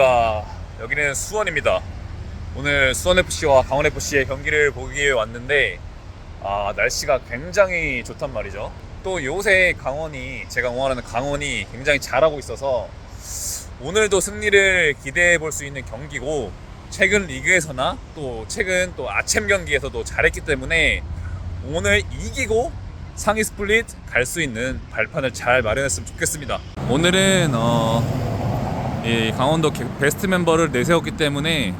안녕하십니까. 여기는 수원입니다. 오늘 수원FC와 강원FC의 경기를 보기 위해 왔는데, 아, 날씨가 굉장히 좋단 말이죠. 또 요새 강원이, 제가 응원하는 강원이 굉장히 잘하고 있어서, 오늘도 승리를 기대해 볼 수 있는 경기고, 최근 리그에서나 또 최근 또 아챔 경기에서도 잘했기 때문에, 오늘 이기고 상위 스플릿 갈 수 있는 발판을 잘 마련했으면 좋겠습니다. 오늘은 어, 이 강원도 게- 베스트 멤버를 내세웠기 때문에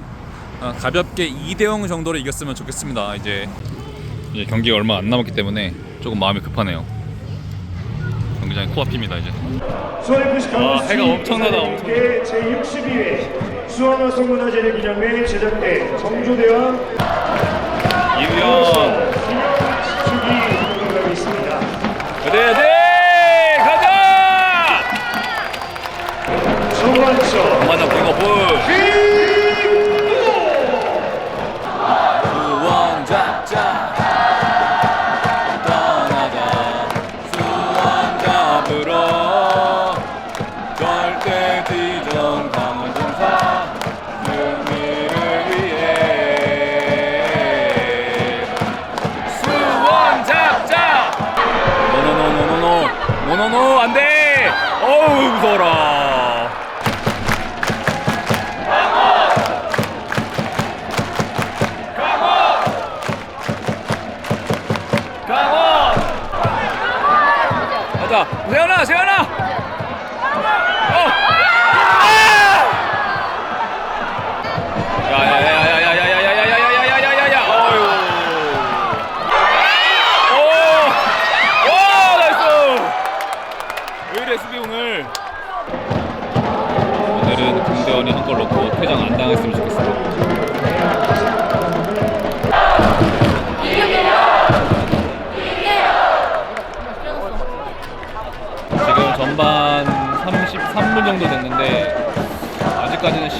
어, 가볍게 2대0 정도로 이겼으면 좋겠습니다. 이제, 이제 경기가 얼마 안 남았기 때문에 조금 마음이 급하네요. 경기장이 코앞입니다 이제. 와 해가 엄청나다, 엄청. 제 62회 수원화 성문화제를 기념해 제작된 정조대왕 이우영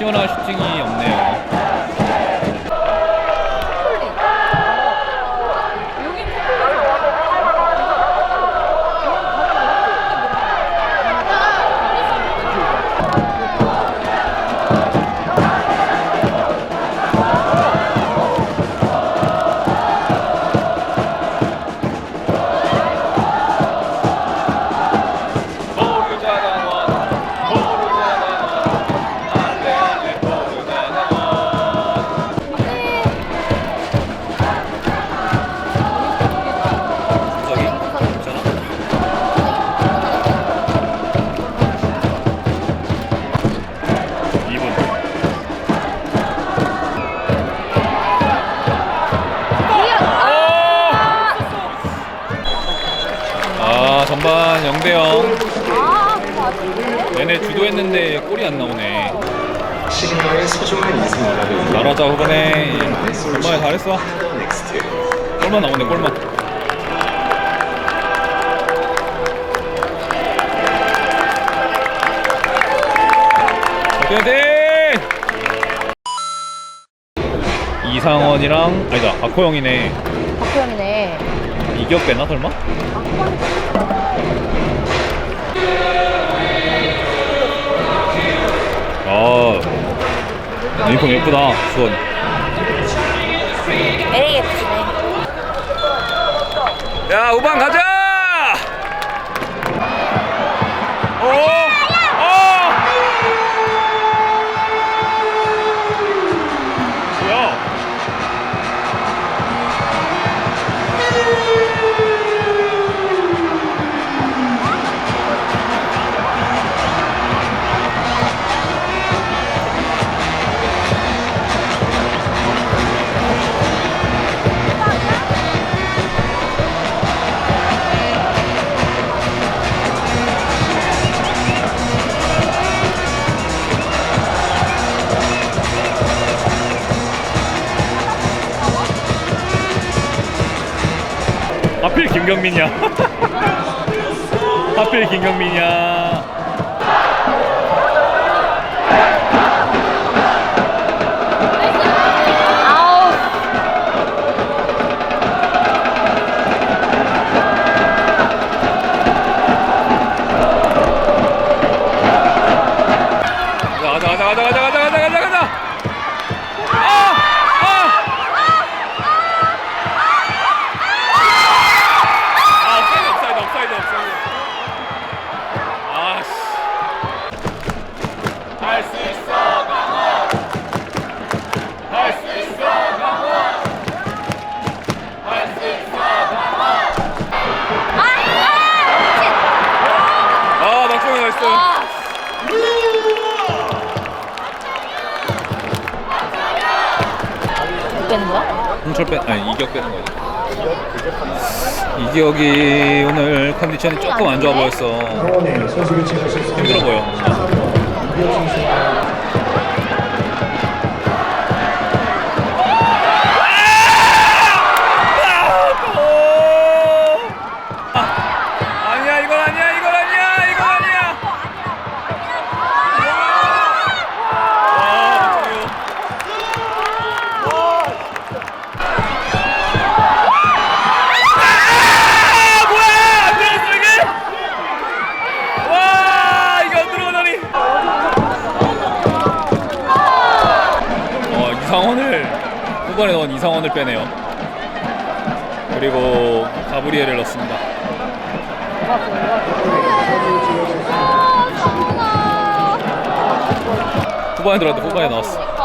시원한 슈팅이 없네요. 얘네 주도했는데 골이 안 나오네. 시그널의 소중한 인생이라는 잘하자 후반에 전반에 잘했어. 넥스트 골만 나오네 골만. 네 이상원이랑 아니다 박호영이네. 박호영이네. 이격배나 설마? 아 유니폼 예쁘다. 수원 LAFC네. 야 우방 가자 김경민이야. 하필 김경민이야 빼는 거야? 홍철 빼 아니 이격 빼는 거지. 이격이 오늘 컨디션이 조금 안 좋아 보였어. 힘들어 보여. 넣은 이상원을 빼네요. 그리고 가브리엘을 넣습니다. 후반에 들어갔는데 후반에 나왔어.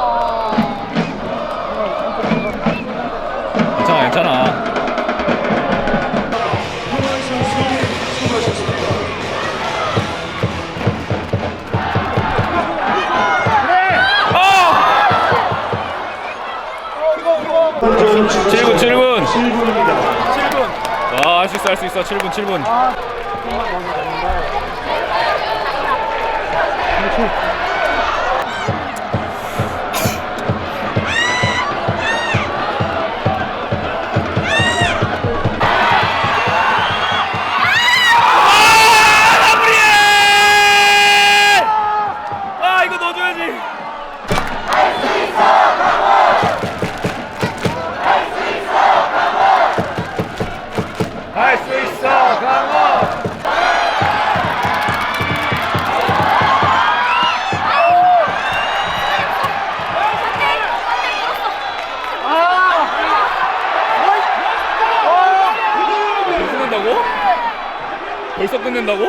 할수 있어, 할수 있어. 7분, 7분. 아, 벌써 끝낸다고?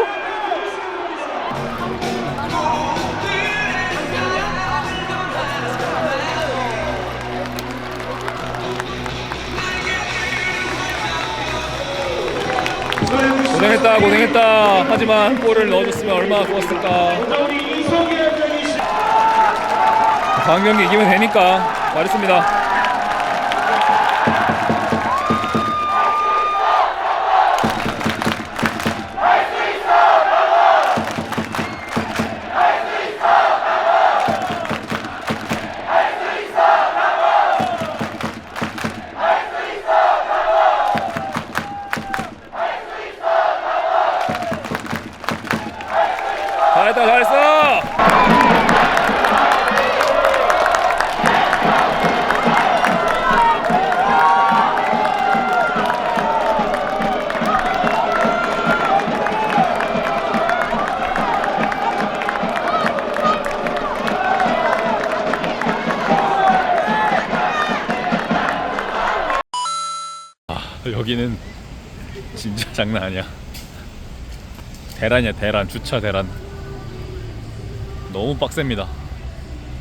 고생했다 고생했다. 하지만 골을 넣어줬으면 얼마나 좋았을까. 우리 이성희 위원장이 다음 경기 이기면 되니까. 말했습니다 잘했다 잘했어 아, 여기는 진짜 장난 아니야. 대란이야 대란 주차 대란. 너무 빡셉니다.